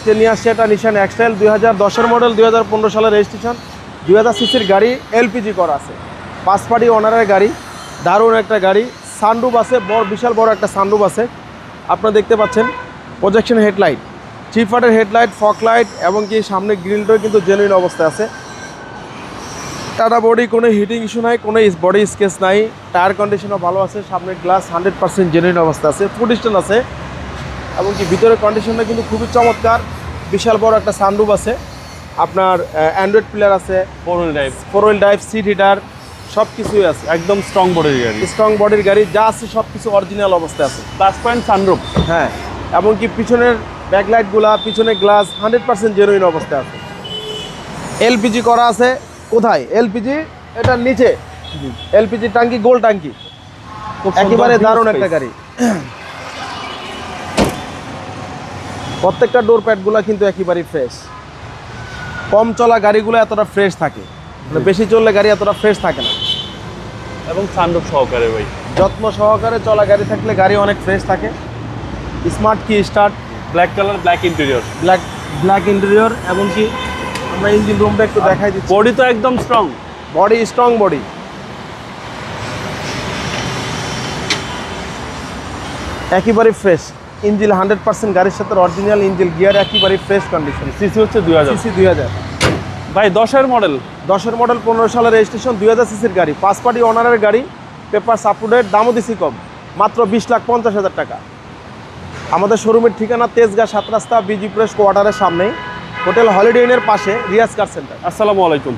আজকে নিয়ে আসছে এটা নিশান এক্সটাইল দুই হাজার দশের মডেল দুই হাজার পনেরো সালের রেজিস্ট্রেশন দুই হাজার সিসির গাড়ি এলপিজি করা আছে। পাঁচ পার্টি ওনারের গাড়ি, দারুণ একটা গাড়ি। সানরুফ আছে, বড়, বিশাল বড় একটা সানরুফ আছে। আপনারা দেখতে পাচ্ছেন প্রজেকশন হেডলাইট থ্রি ফাটের হেডলাইট ফক লাইট এবং কি সামনে গ্রিলটাও কিন্তু জেনুইন অবস্থায় আছে। টাটা বডি, কোনো হিটিং ইস্যু নাই, কোনো বডি স্কেচ নাই। টায়ার কন্ডিশনও ভালো আছে, সামনের গ্লাস হান্ড্রেড পার্সেন্ট জেনুইন অবস্থা আছে। ফুড স্ট্যান্ড আছে। এবং কি ভিতরের কন্ডিশনটা কিন্তু খুবই চমৎকার। বিশাল বড় একটা সানরুফ আছে। আপনার অ্যান্ড্রয়েড প্লেয়ার আছে। Four wheel drive four wheel drive seat heater সব কিছুই আছে। একদম স্ট্রং বডির গাড়ি। স্ট্রং বডির গাড়ি যা আছে সব কিছু অরিজিনাল অবস্থায় আছে। প্লাস পয়েন্ট সানরুফ হ্যাঁ এবং কি পিছনের ব্যাকলাইটগুলা পিছনের গ্লাস হান্ড্রেড পার্সেন্ট জেনুইন অবস্থায় আছে। এলপিজি করা আছে কোথায়? এলপিজি এটার নিচে। এলপিজি টাঙ্কি গোল টাঙ্কি। একেবারে দারুণ একটা গাড়ি। প্রত্যেকটা ডোর প্যাডগুলো কিন্তু একেবারেই ফ্রেশ কম চলা গাড়িগুলো এতটা ফ্রেশ থাকে। মানে বেশি চললে গাড়ি এতটা ফ্রেশ থাকে না। এবং সানরুফ সহকারে ভাই। যত্ন সহকারে চলা গাড়ি থাকলে গাড়ি অনেক ফ্রেশ থাকে। Smart key start black colour black interior black black interior এবং কি আমরা ইঞ্জিন রুমটা একটু দেখাই দিচ্ছি। বডি তো একদম স্ট্রং বডি স্ট্রং বডি একেবারে ফ্রেশ ইঞ্জিল হান্ড্রেড পার্সেন্ট গাড়ির সাথে অরিজিনাল ইঞ্জিল গিয়ার একেবারে ফ্রেশ কন্ডিশন সিসি হচ্ছে দুই হাজার। সিসি দুই হাজার। ভাই দশের মডেল দশের মডেল পনেরো সালের রেজিস্ট্রেশন দুই হাজার সিসির গাড়ি। পাঁচ পার্টি ওনারের গাড়ি পেপার সাপোর্টেড দামও দিছি কম। মাত্র বিশ লাখ পঞ্চাশ হাজার টাকা। আমাদের শোরুমের ঠিকানা তেজগাঁ সাত রাস্তা বিজি প্রেস কোয়ার্টারের সামনেই। হোটেল হলিডে ইনের পাশে রিয়াজ কার সেন্টার আসসালামু আলাইকুম।